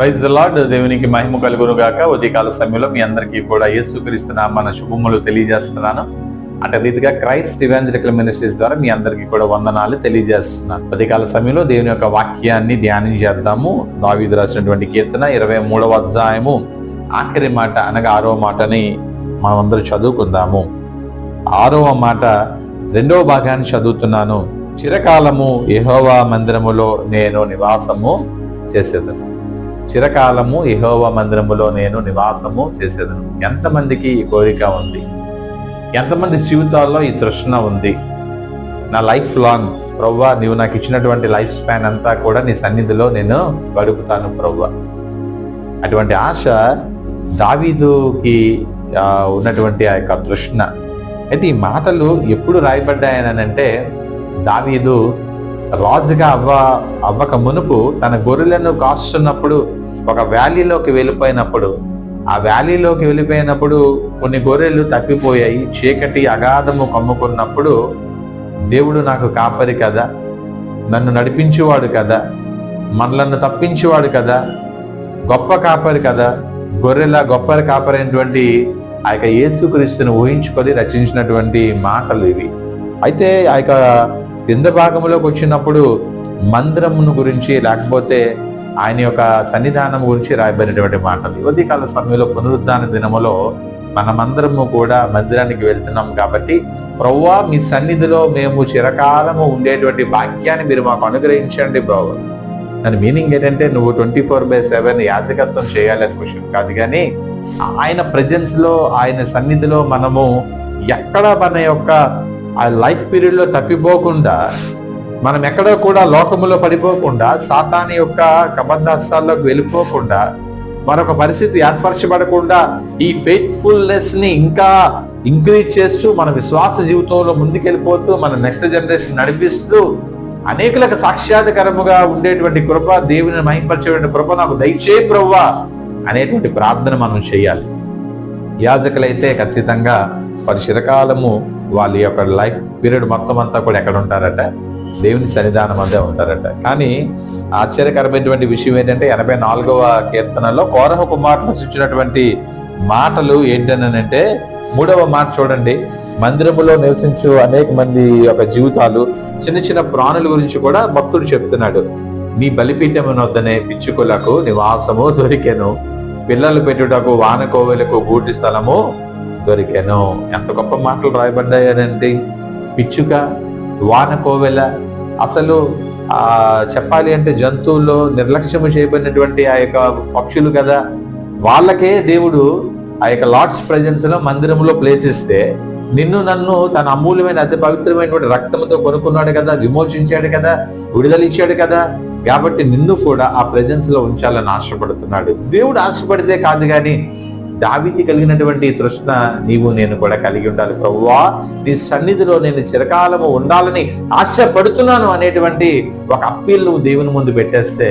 Praise the lord దేవునికి మహిమ కలుగును గాక ఉదయకాల సమయంలో మీ అందరికీ కూడా యేసుక్రీస్తున్న మన శుభములు తెలియజేస్తున్నాను. అంటే రీతిగా క్రైస్ట్ ఇవాంజలికల్ మినిస్ట్రీస్ ద్వారా మీ అందరికీ కూడా వందనాలు తెలియజేస్తున్నాను. ఉదయకాల సమయంలో దేవుని యొక్క వాక్యాన్ని ధ్యానం చేద్దాము. దావీదు రాసినటువంటి కీర్తన ఇరవై మూడవ అధ్యాయము. ఆఖరి మాట అనగా ఆరవ మాటని మనమందరూ చదువుకుందాము. ఆరవ మాట రెండవ భాగాన్ని చదువుతున్నాను. చిరకాలము యహోవా మందిరములో నేను నివాసము చేసేదాను. చిరకాలము యెహోవా మందిరములో నేను నివాసము చేసేదను. ఎంతమందికి ఈ కోరిక ఉంది? ఎంతమంది జీవితాల్లో ఈ తృష్ణ ఉంది? నా లైఫ్ లాంగ్ ప్రవ్వా నీవు నాకు ఇచ్చినటువంటి లైఫ్ స్పాన్ అంతా కూడా నీ సన్నిధిలో నేను గడుపుతాను ప్రవ్వా. అటువంటి ఆశ దావీదుకి ఉన్నటువంటి ఆ యొక్క తృష్ణ. అయితే ఈ మాటలు ఎప్పుడు రాయబడ్డాయనంటే దావీదు రాజుగా అవ్వ అవ్వక మునుపు తన గొర్రెలను కాస్తున్నప్పుడు ఒక వ్యాలీలోకి వెళ్ళిపోయినప్పుడు ఆ వ్యాలీలోకి వెళ్ళిపోయినప్పుడు కొన్ని గొర్రెలు తప్పిపోయాయి చీకటి అగాధము కమ్ముకున్నప్పుడు దేవుడు నాకు కాపరి కదా నన్ను నడిపించేవాడు కదా మనలను తప్పించేవాడు కదా గొప్ప కాపరి కదా గొర్రెల గొప్ప కాపరి అయినటువంటి ఆ యొక్క యేసుక్రీస్తుని ఊహించుకొని రచించినటువంటి మాటలు ఇవి. అయితే ఆ యొక్క కింద భాగంలోకి వచ్చినప్పుడు మందిరమును గురించి లేకపోతే ఆయన యొక్క సన్నిధానం గురించి రాయబడినటువంటి మాటలు యువతి కాల సమయంలో పునరుద్ధాన దినములో మనమందరము కూడా మందిరానికి వెళ్తున్నాం కాబట్టి ప్రవ్వా మీ సన్నిధిలో మేము చిరకాలము ఉండేటువంటి వాక్యాన్ని మీరు మాకు అనుగ్రహించండి ప్రభు. దాని మీనింగ్ ఏంటంటే నువ్వు ట్వంటీ ఫోర్ బై సెవెన్ యాజకత్వం చేయాలని క్వశ్చన్ కాదు కానీ ఆయన ప్రజెన్స్లో ఆయన సన్నిధిలో మనము ఎక్కడ మన యొక్క ఆ లైఫ్ పీరియడ్లో తప్పిపోకుండా మనం ఎక్కడో కూడా లోకములో పడిపోకుండా సాతాని యొక్క కబంధాస్తాల్లోకి వెళ్ళిపోకుండా మరొక పరిస్థితి ఏర్పరచబడకుండా ఈ ఫెయిత్ఫుల్నెస్ని ఇంకా ఇంక్రీజ్ చేస్తూ మన విశ్వాస జీవితంలో ముందుకెళ్ళిపోతూ మన నెక్స్ట్ జనరేషన్ నడిపిస్తూ అనేకులకు సాక్ష్యాధికరముగా ఉండేటువంటి కృప దేవుని మహింపరిచేటువంటి కృప నాకు దయచే ప్రవ్వా అనేటువంటి ప్రార్థన మనం చేయాలి. యాజకులైతే ఖచ్చితంగా వారి చిరకాలము వాళ్ళ యొక్క లైఫ్ పీరియడ్ మొత్తం అంతా కూడా ఎక్కడ ఉంటారట? దేవుని సన్నిధానం అందే ఉంటారట. కానీ ఆశ్చర్యకరమైనటువంటి విషయం ఏంటంటే ఎనభై నాలుగవ కీర్తనలో కోరహ కుమారుడు ఇచ్చినటువంటి మాటలు ఏంటనంటే మూడవ మాట చూడండి. మందిరములో నివసించు అనేక మంది యొక్క జీవితాలు చిన్న చిన్న ప్రాణుల గురించి కూడా భక్తుడు చెప్తున్నాడు. నీ బలిపీఠమునొద్దనే పిచ్చుకులకు నివాసము దొరికెను. పిల్లలు పెట్టుటకు వానకోవెలకు గూటి స్థలము దొరికెను. ఎంత గొప్ప మాటలు రాయబడ్డాయనండి పిచ్చుక వానకోవెల అసలు చెప్పాలి అంటే జంతువుల్లో నిర్లక్ష్యము చేయబడినటువంటి ఆ యొక్క పక్షులు కదా. వాళ్ళకే దేవుడు ఆ యొక్క లార్డ్స్ ప్రజెన్స్లో మందిరంలో ప్లేస్ ఇస్తే నిన్ను నన్ను తన అమూల్యమైన అతి పవిత్రమైనటువంటి రక్తంతో కొనుక్కున్నాడు కదా విమోచించాడు కదా విడుదలిచ్చాడు కదా. కాబట్టి నిన్ను కూడా ఆ ప్రజెన్స్లో ఉంచాలని ఆశపడుతున్నాడు. దేవుడు ఆశపడితే కాదు కానీ దావికి కలిగినటువంటి తృష్ణ నీవు నేను కూడా కలిగి ఉండాలి ప్రవ్వా నీ సన్నిధిలో నేను చిరకాలము ఉండాలని ఆశపడుతున్నాను అనేటువంటి ఒక అప్పీల్ నువ్వు దేవుని ముందు పెట్టేస్తే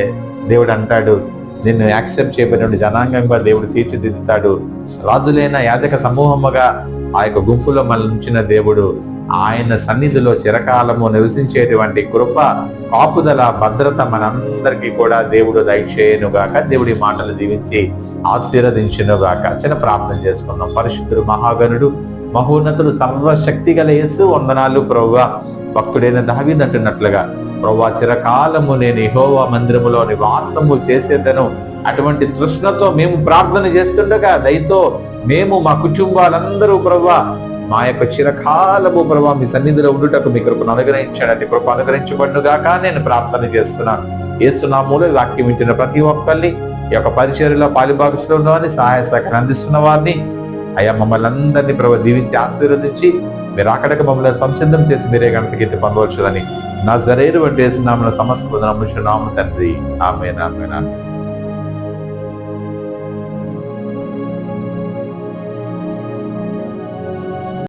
దేవుడు అంటాడు నిన్ను యాక్సెప్ట్ చేయబడినటువంటి జనాంగంగా దేవుడు తీర్చిదిద్దుతాడు. రాజులైన యాజక సమూహముగా ఆ యొక్క గుంపులో మనల్ని ఉంచిన దేవుడు ఆయన సన్నిధిలో చిరకాలము నివసించేటువంటి కృప కాపుదల భద్రత మనందరికీ కూడా దేవుడు దయచేయనుగాక. దేవుడి మాటలు దీవించి ఆశీర్వదించునుగాక. చిన్న ప్రార్థన చేసుకున్నాం పరిశుద్ధుడు మహాగణుడు మహోన్నతుడు సర్వశక్తి గల యేసు వందనాలు ప్రవ్వా. భక్తుడైన దావీదు అంటున్నట్లుగా ప్రవ్వా చిరకాలము నేను ఇహోవా మందిరములో నివాసము చేసేదను. అటువంటి తృష్ణతో మేము ప్రార్థన చేస్తుండగా దయతో మేము మా కుటుంబాలందరూ ప్రవ్వా మా యొక్క చిరకాలము ప్రభావ మీ సన్నిధిలో ఉండుటకు మీ కృపను అనుగ్రహించండి. కృప అనుగ్రహించబడుగాక నేను ప్రార్థన చేస్తున్నాను. ఏసునామూలు వాక్యం ఇచ్చిన ప్రతి ఒక్కరిని ఈ యొక్క పరిచర్యలో పాలిభాగస్లో ఉన్నవారిని సహాయ సహకారం అందిస్తున్న వారిని అయ్యా మమ్మల్ని అందరినీ ప్రభు దీవించి ఆశీర్వదించి మీరు అక్కడికి మమ్మల్ని సంసిద్ధం చేసి మీరే గణత పొందవచ్చు పొందవచ్చుదని. నా జరేరు వంటి వేసిన సమస్త నమ్ముచున్నాము తండ్రి. ఆమె ఆమె